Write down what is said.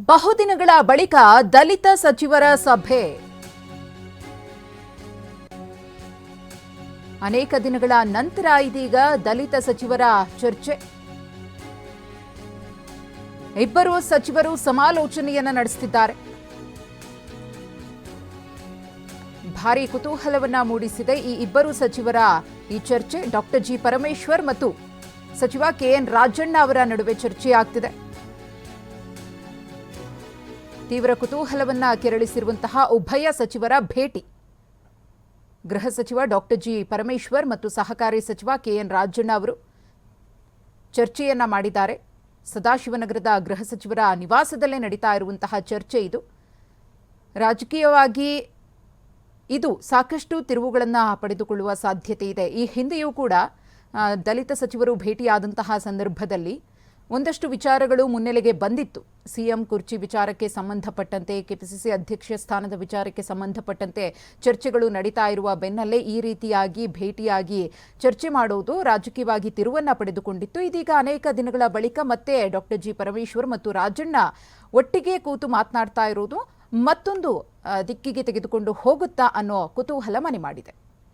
ಬಹುದಿನಗಳ ಬಳಿಕ ದಲಿತ ಸಚಿವರ ಸಭೆ. ಅನೇಕ ದಿನಗಳ ನಂತರ ಇದೀಗ ದಲಿತ ಸಚಿವರ ಚರ್ಚೆ. ಇಬ್ಬರು ಸಚಿವರು ಸಮಾಲೋಚನೆಯನ್ನ ನಡೆಸುತ್ತಿದ್ದಾರೆ ಭಾರಿ ಕುತೂಹಲವನ್ನ ಮೂಡಿಸಿದೆ ಈ ಇಬ್ಬರು ಸಚಿವರ ಈ ಚರ್ಚೆ. ಡಾಕ್ಟರ್ ಜಿ ಪರಮೇಶ್ವರ್ ಮತ್ತು ಸಚಿವ ಕೆಎನ್ ರಾಜಣ್ಣ ಅವರ ನಡುವೆ ಚರ್ಚೆಯಾಗ್ತಿದೆ. ತೀವ್ರ ಕುತೂಹಲವನ್ನ ಕೆರಳಿಸಿರುವಂತಹ ಉಭಯ ಸಚಿವರ ಭೇಟಿ. ಗೃಹ ಸಚಿವ ಡಾಕ್ಟರ್ ಜಿ ಪರಮೇಶ್ವರ್ ಮತ್ತು ಸಹಕಾರಿ ಸಚಿವ ಕೆಎನ್ ರಾಜಣ್ಣ ಅವರು ಚರ್ಚೆಯನ್ನ ಮಾಡಿದ್ದಾರೆ. ಸದಾಶಿವನಗರದ ಗೃಹ ಸಚಿವರ ನಿವಾಸದಲ್ಲೇ ನಡೀತಾ ಇರುವಂತಹ ಚರ್ಚೆ ಇದು. ರಾಜಕೀಯವಾಗಿ ಇದು ಸಾಕಷ್ಟು ತಿರುವುಗಳನ್ನು ಪಡೆದುಕೊಳ್ಳುವ ಸಾಧ್ಯತೆ ಇದೆ. ಈ ಹಿಂದೆಯೂ ಕೂಡ ದಲಿತ ಸಚಿವರು ಭೇಟಿಯಾದಂತಹ ಸಂದರ್ಭದಲ್ಲಿ ಒಂದಷ್ಟು ವಿಚಾರಗಳು ಮುನ್ನೆಲೆಗೆ ಬಂದಿತ್ತು. ಸಿಎಂ ಕುರ್ಚಿ ವಿಚಾರಕ್ಕೆ ಸಂಬಂಧಪಟ್ಟಂತೆ, ಕೆಪಿಸಿಸಿ ಅಧ್ಯಕ್ಷ ಸ್ಥಾನದ ವಿಚಾರಕ್ಕೆ ಸಂಬಂಧಪಟ್ಟಂತೆ ಚರ್ಚೆಗಳು ನಡೀತಾ ಇರುವ ಬೆನ್ನಲ್ಲೇ ಈ ರೀತಿಯಾಗಿ ಭೇಟಿಯಾಗಿ ಚರ್ಚೆ ಮಾಡುವುದು ರಾಜಕೀಯವಾಗಿ ತಿರುವನ್ನ ಪಡೆದುಕೊಂಡಿತ್ತು. ಇದೀಗ ಅನೇಕ ದಿನಗಳ ಬಳಿಕ ಮತ್ತೆ ಡಾಕ್ಟರ್ ಜಿ ಪರಮೇಶ್ವರ್ ಮತ್ತು ರಾಜಣ್ಣ ಒಟ್ಟಿಗೆ ಕೂತು ಮಾತನಾಡ್ತಾ ಇರೋದು ಮತ್ತೊಂದು ದಿಕ್ಕಿಗೆ ತೆಗೆದುಕೊಂಡು ಹೋಗುತ್ತಾ ಅನ್ನೋ ಕುತೂಹಲ ಮನೆ ಮಾಡಿದೆ.